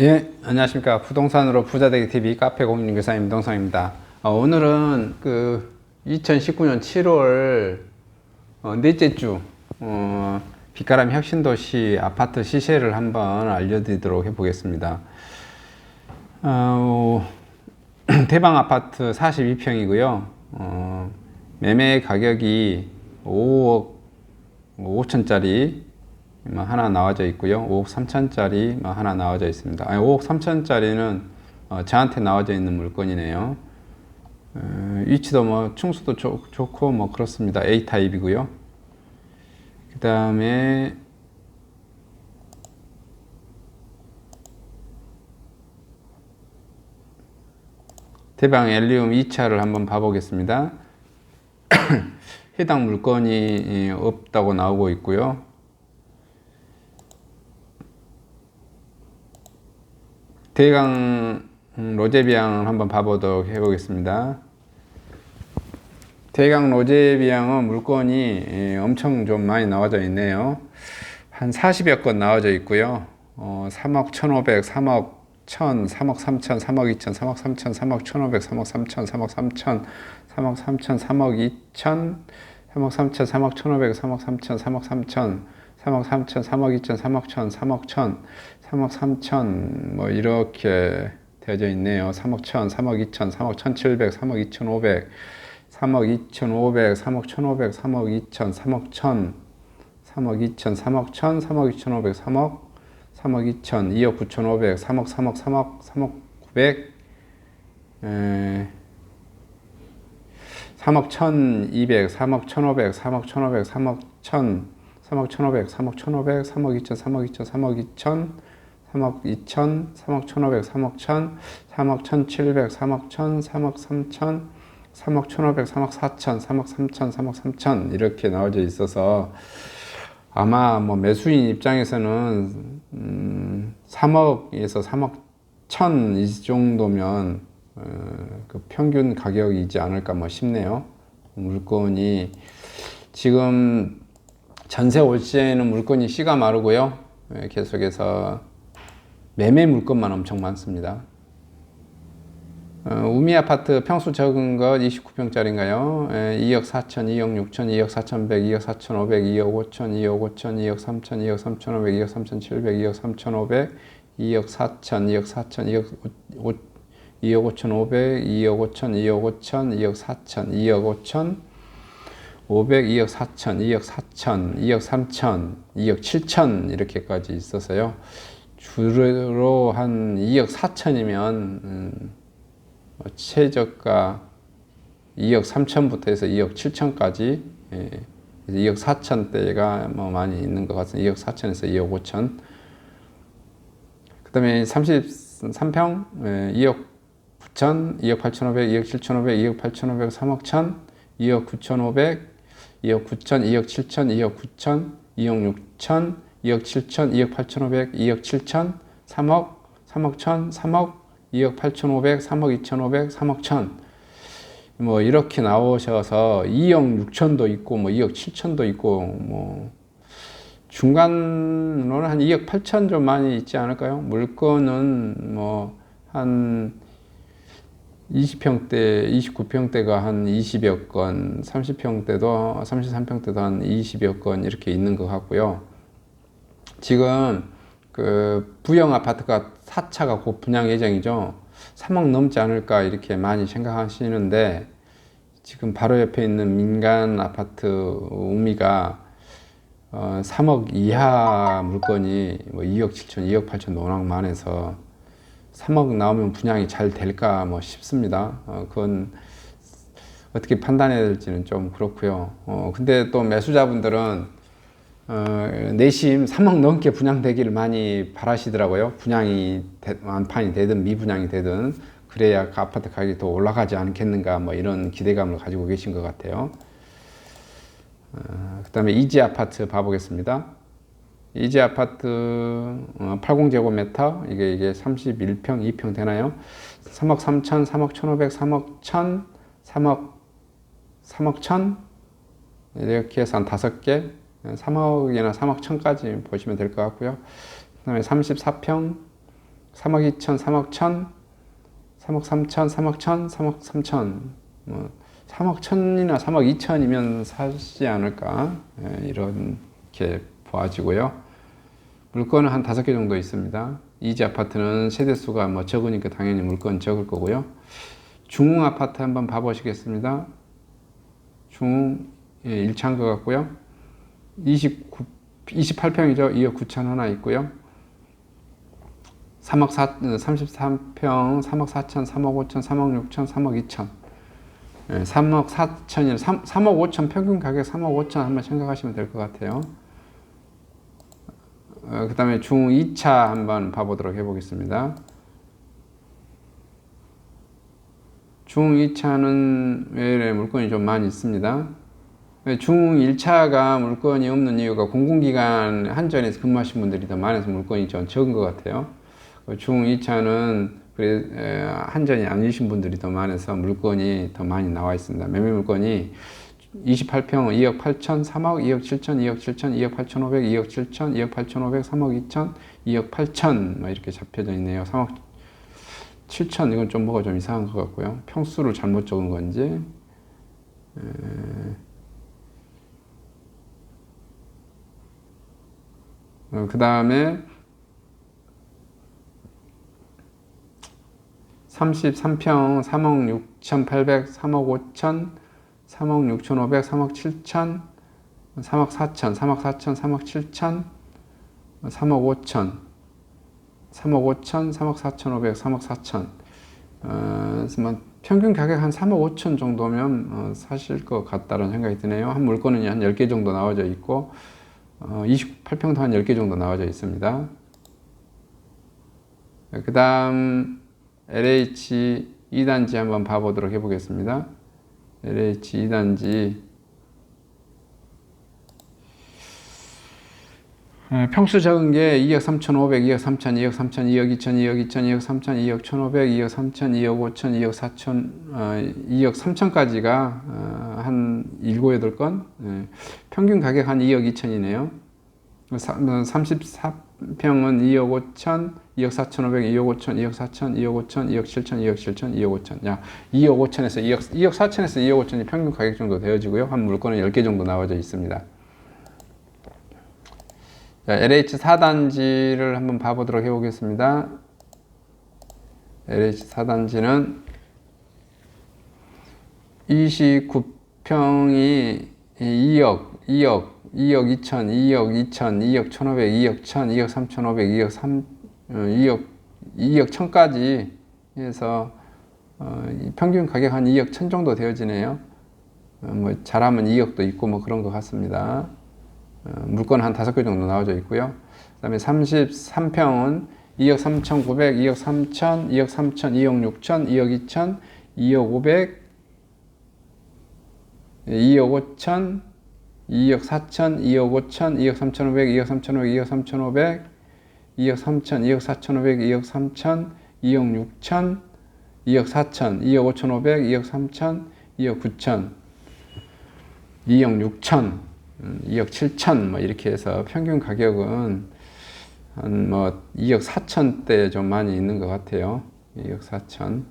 예, 안녕하십니까. 부동산으로 부자되기 TV 카페 공인중개사 임동성입니다. 어, 오늘은 그 2019년 7월 어, 넷째 주 어, 빛가람 혁신도시 아파트 시세를 한번 알려드리도록 해보겠습니다. 어, 대방 아파트 42평이고요. 어, 매매 가격이 5억 5천짜리 뭐 하나 나와져 있고요. 5억 3천짜리 뭐 하나 나와져 있습니다. 아니, 5억 3천짜리는 어, 저한테 나와져 있는 물건이네요. 어, 위치도 뭐 충수도 좋, 좋고 뭐 그렇습니다. A 타입이고요. 그 다음에 대방 엘리움 2차를 한번 봐보겠습니다. 해당 물건이 없다고 나오고 있고요. 대강 로제비앙을 한번 봐보도록 해보겠습니다. 대강 로제비앙은 물건이 예, 엄청 좀 많이 나와져 있네요. 한 40여 건 나와져 있고요. 어, 3억 1,500, 3억 1,000, 3억 3천, 3억 2천, 3억 3천, 3억 1,500, 3억 3천, 3억 3천, 3억 3천, 3억 2천, 3억 3천, 3억 1,500, 3억 3천, 3억 3천, 3억 3천, 3억 2천, 3억 1천, 3억 1천, 3억 3천 뭐 이렇게 되어져 있네요. 3억 1천, 3억 2천, 3억 1,700, 3억 2,500, 3억 2,500, 3억 1,500, 3억 2천, 3억 1천, 3억 2천, 3억 1천, 3억 2,500, 3억, 3억 2천, 2억 9,500, 3억, 3억, 3억, 3억 900, 에, 3억 1,200, 3억 1,500, 3억 1,500, 3억 1,000, 3억 1,500, 3억 1,500, 3억 2천, 3억 2천, 3억 2천, 3억 2천, 3억 1,500, 3억 1,000, 3억 1,700, 3억 1,000, 3억 3천, 3억 1,500, 3억 4천, 3억 3천, 3억 3천 이렇게 나와져 있어서 아마 뭐 매수인 입장에서는 음, 3억에서 3억 1천 이 정도면 어, 그 평균 가격이지 않을까 뭐 싶네요. 물건이 지금 전세 올 시에는 물건이 씨가 마르고요. 예, 계속해서 매매 물건만 엄청 많습니다. 어, 우미 아파트 평수 적은 것 29평짜리인가요? 예, 2억 4천, 2억 6천, 2억 4천 100, 2억 4천 500, 2억 5천, 2억 5천, 2억 3천, 2억 3천 500, 2억 3천 700, 2억 3천 500, 2억 4천, 2억 4천, 2억 5, 2억 5천 500, 2억 5천, 2억 5천, 2억 4천, 2억 5천, 500, 2억 4천, 2억 4천, 2억 3천, 2억 7천 이렇게까지 있어서요. 주로 한 2억 4천이면 음, 뭐 최저가 2억 3천부터 해서 2억 7천까지 예, 2억 4천대가 뭐 많이 있는 것 같습니다. 2억 4천에서 2억 5천. 그 다음에 33평 예, 2억 9천, 2억 8,500, 2억 7,500, 2억 8,500, 3억 1천, 2억 9,500, 2억 9천, 2억 7천, 2억 9천, 2억 6천, 2억 7천, 2억 8,500, 2억 7천, 3억, 3억 1천, 3억, 2억 8,500, 3억 2,500, 3억 1천. 뭐 이렇게 나오셔서 2억 6천도 있고 뭐 2억 7천도 있고 뭐 중간으로는 한 2억 8천 좀 많이 있지 않을까요? 물건은 뭐한 20평대, 29평대가 한 20여 건, 30평대도, 33평대도 한 20여 건 이렇게 있는 것 같고요. 지금 그 부영 아파트가 4차가 곧 분양 예정이죠. 3억 넘지 않을까 이렇게 많이 생각하시는데 지금 바로 옆에 있는 민간 아파트 우미가 어, 3억 이하 물건이 뭐 2억 7천, 2억 8천 워낙 많아서 3억 나오면 분양이 잘 될까 뭐 싶습니다. 어, 그건 어떻게 판단해야 될지는 좀 그렇고요. 어, 근데 또 매수자분들은 어, 내심 3억 넘게 분양되기를 많이 바라시더라고요. 분양이 되, 완판이 되든 미분양이 되든 그래야 그 아파트 가격이 더 올라가지 않겠는가 뭐 이런 기대감을 가지고 계신 것 같아요. 어, 그 다음에 이지 아파트 봐보겠습니다. 이지 아파트 80제곱미터 이게 이게 31평 2평 되나요? 3억 3천, 3억 1,500, 3억 1천, 3억 3억 1천 이렇게 해서 한 다섯 개 3억이나 3억 1천까지 보시면 될 것 같고요. 그 다음에 34평 3억 2천, 3억 1천, 3억 3천, 3억 1천, 3억 3천, 뭐 3억 1천이나 3억 2천이면 사지 않을까 예, 이렇게 보아지고요. 물건은 한 다섯 개 정도 있습니다. 이지 아파트는 세대 수가 뭐 적으니까 당연히 물건 적을 거고요. 중흥 아파트 한번 봐보시겠습니다. 중흥 예, 1차인 것 같고요. 29, 28평이죠. 2억 9천 하나 있고요. 3억 4, 33평, 3억 4천, 3억 5천, 3억 6천, 3억 2천. 예, 3억 4천이 3, 3억 5천 평균 가격 3억 5천 한번 생각하시면 될 것 같아요. 어, 그 다음에 중 2차 한번 봐보도록 해보겠습니다. 중 2차는 외래 물건이 좀 많이 있습니다. 중 1차가 물건이 없는 이유가 공공기관 한전에서 근무하신 분들이 더 많아서 물건이 좀 적은 것 같아요. 중 2차는 그래, 에, 한전이 아니신 분들이 더 많아서 물건이 더 많이 나와 있습니다. 매매 물건이 28평 2억 8천, 3억, 2억 7천, 2억 7천, 2억 8천 5백, 2억 7천, 2억 8천 5백, 3억 2천, 2억 8천 뭐 이렇게 잡혀져 있네요. 3억 7천 이건 좀 뭐가 좀 이상한 것 같고요. 평수를 잘못 적은 건지. 어, 그 다음에 33평 3억 6,800, 3억 5천, 3억 6,500, 3억 7천, 3억 4천, 3억 4천, 3억 7천, 3억 5천, 3억 5천, 3억 4천 5백, 3억 4천. 어, 평균 가격 한 3억 5천 정도면 어, 사실 것 같다는 생각이 드네요. 한 물건은 한 10개 정도 나와져 있고 어, 28평도 한 10개 정도 나와져 있습니다. 그 다음 LH 2단지 한번 봐보도록 해보겠습니다. LH 2단지 평수 적은 게 2억 3,500, 2억 3천, 2억 3천, 2억 2천, 2억 2천, 2억 3천, 2억 1,500, 2억 3천, 2억 5천, 2억 4천, 어, 2억 3천까지가 어, 한 7, 8건 예. 평균 가격 한 2억 2천이네요. 34 평은 2억 5천, 2억 4천5백 2억 5천, 2억 4천, 2억 5천, 2억 7천, 2억 7천, 2억 5천. 야, 2억 5천에서 2억, 2억 4천에서 2억 5천이 평균 가격 정도 되어지고요. 한 물건은 10개 정도 나와져 있습니다. 자, LH 4단지를 한번 봐보도록 해보겠습니다. LH 4단지는 29평이 2억, 2억, 2억 2천, 2억 2천, 2억 1,500, 2억 1천, 2억 3,500, 2억 3, 2억, 2억 1천까지 해서 어, 평균 가격 한 2억 1천 정도 되어지네요. 어, 뭐 잘하면 2억도 있고 뭐 그런 것 같습니다. 어, 물건 한 다섯 개 정도 나와져 있고요. 그 다음에 33평은 2억 3,900, 2억 3천, 2억 3천, 2억 6천, 2억 2천, 2억 500, 2억 5천, 2억 4천, 2억 5천, 2억 3,500, 2억 3,500, 2억 3,500, 2억 3천, 2억 4,500, 2억 3천, 2억 6천, 2억 4천, 2억 5,500, 2억 3천, 2억 9천, 2억 6천, 2억 7천 뭐 이렇게 해서 평균 가격은 한 뭐 2억 4천대 좀 많이 있는 것 같아요. 2억 4천,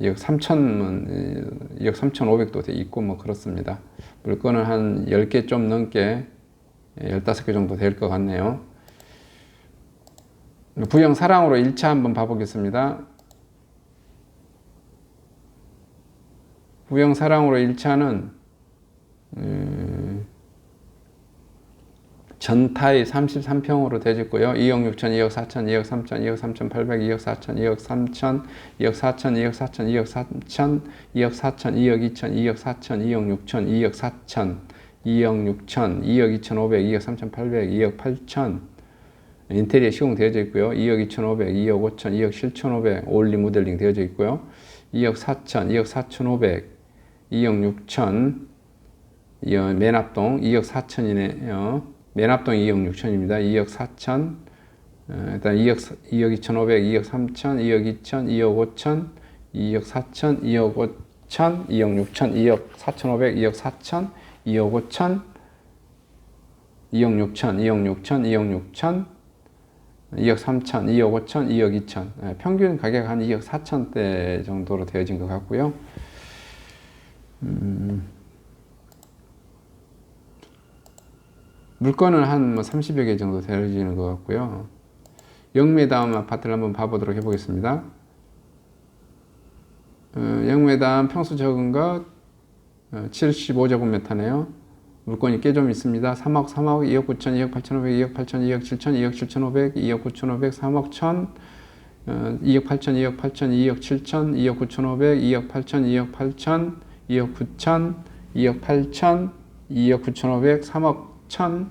2억 3천은 2억 3천 5백도 있고 뭐 그렇습니다. 물건은 한 10개 좀 넘게 15개 정도 될 것 같네요. 부영 사랑으로 1차 한번 봐보겠습니다. 부영 사랑으로 1차는 음, 전타이 33평으로 되졌고요. 2억 6천, 2억 4천, 2억 3천, 2억 3천 8백, 2억 4천, 2억 3천, 2억 4천, 2억 4천, 2억 3천, 2억 4천, 2억 2천, 2억 4천, 2억 6천, 2억 4천, 2억 6천, 2억 2천 5백, 2억 3천 8백, 2억 8천 인테리어 시공 되어져 있고요. 2억 2천 5백, 2억 5천, 2억 7천 5백 올리 모델링 되어져 있고요. 2억 4천, 2억 4천 5백, 2억 6천, 이어 맨합동 2억 4천이네요. 맨합동 2억 6천입니다. 2억 4천, 어, 일단 2억, 2억 2,500, 2억 3천, 2억 2천, 2억 5천, 2억 4천, 2억 5천, 2억 6천, 2억 4,500, 2억 4천, 2억 5천, 2억 6천, 2억 6천, 2억 6천, 2억 3천, 2억 5천, 2억 2천. 예, 평균 가격 한 2억 4천대 정도로 되어진 것 같고요. 음, 물건은 한 뭐 30여 개 정도 되어지는 것 같고요. 영매다음 아파트를 한번 봐보도록 해보겠습니다. 어, 영매다음 평수 적은 것 어, 75제곱미터네요. 물건이 꽤 좀 있습니다. 3억, 3억, 2억 9천, 2억 8천 5백, 2억 8천, 2억 7천, 2억 7천 5백, 2억 9천 5백, 3억 1천, 어, 2억 8천, 2억 8천, 2억 7천, 2억 9천 5백, 2억 8천, 2억 8천, 2억 9천, 2억 8천, 2억 9천 5백, 3억 1천,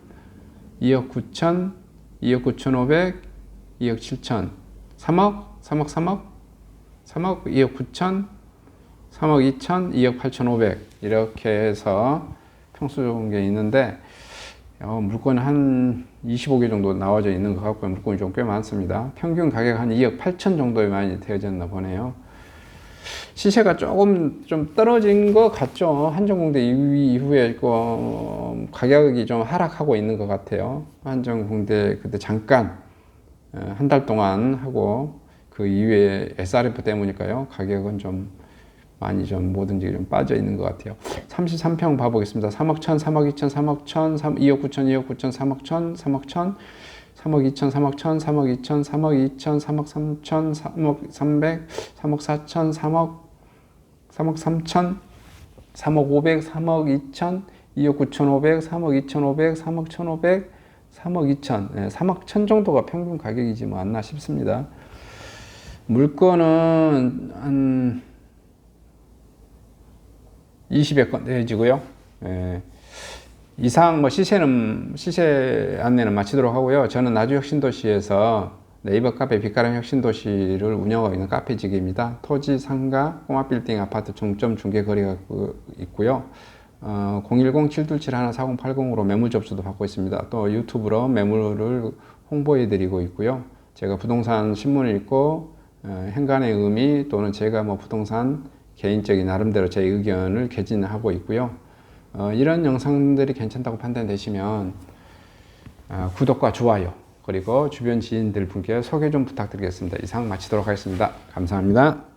2억 9천, 2억 9천 5백, 2억 7천, 3억, 3억, 3억, 3억, 2억 9천, 3억 2천, 2억 8천 5백 이렇게 해서 평수 좋은 게 있는데 어, 물건 한 25개 정도 나와져 있는 것 같고요. 물건이 좀 꽤 많습니다. 평균 가격 한 2억 8천 정도에 많이 되어졌나 보네요. 시세가 조금 좀 떨어진 것 같죠. 한정공대 이후- 이후에 그 가격이 좀 하락하고 있는 것 같아요. 한정공대 그때 잠깐 어, 한달 동안 하고 그 이후에 SRF 때문일까요? 가격은 좀 많이 좀 뭐든지 좀 빠져 있는 것 같아요. 33평 봐보겠습니다. 3억 1천, 3억 2천, 3억 1천, 3, 2억 9천, 2억 9천, 3억 1천, 3억 1천, 3억 2천, 3억 1천, 3억 2천, 3억 2천, 3억 3천, 3억 3백, 3억 4천, 3억, 3억 3천, 3억 5백, 3억 2천, 2억 9천 5백, 3억 2천 5백, 3억 1천 5백, 3억 2천, 네, 3억 천 정도가 평균 가격이지 뭐 않나 싶습니다. 물건은 한 20여 건 내지고요. 예. 이상 뭐 시세는 시세 안내는 마치도록 하고요. 저는 나주 혁신도시에서 네이버 카페 빛가람 혁신도시를 운영하고 있는 카페직입니다. 토지, 상가, 꼬마 빌딩, 아파트 중점 중개 거래가 있고요. 어, 010-727-4080으로 매물 접수도 받고 있습니다. 또 유튜브로 매물을 홍보해 드리고 있고요. 제가 부동산 신문을 읽고 어, 행간의 의미 또는 제가 뭐 부동산 개인적인 나름대로 제 의견을 개진하고 있고요. 어, 이런 영상들이 괜찮다고 판단되시면 어, 구독과 좋아요 그리고 주변 지인들 분께 소개 좀 부탁드리겠습니다. 이상 마치도록 하겠습니다. 감사합니다.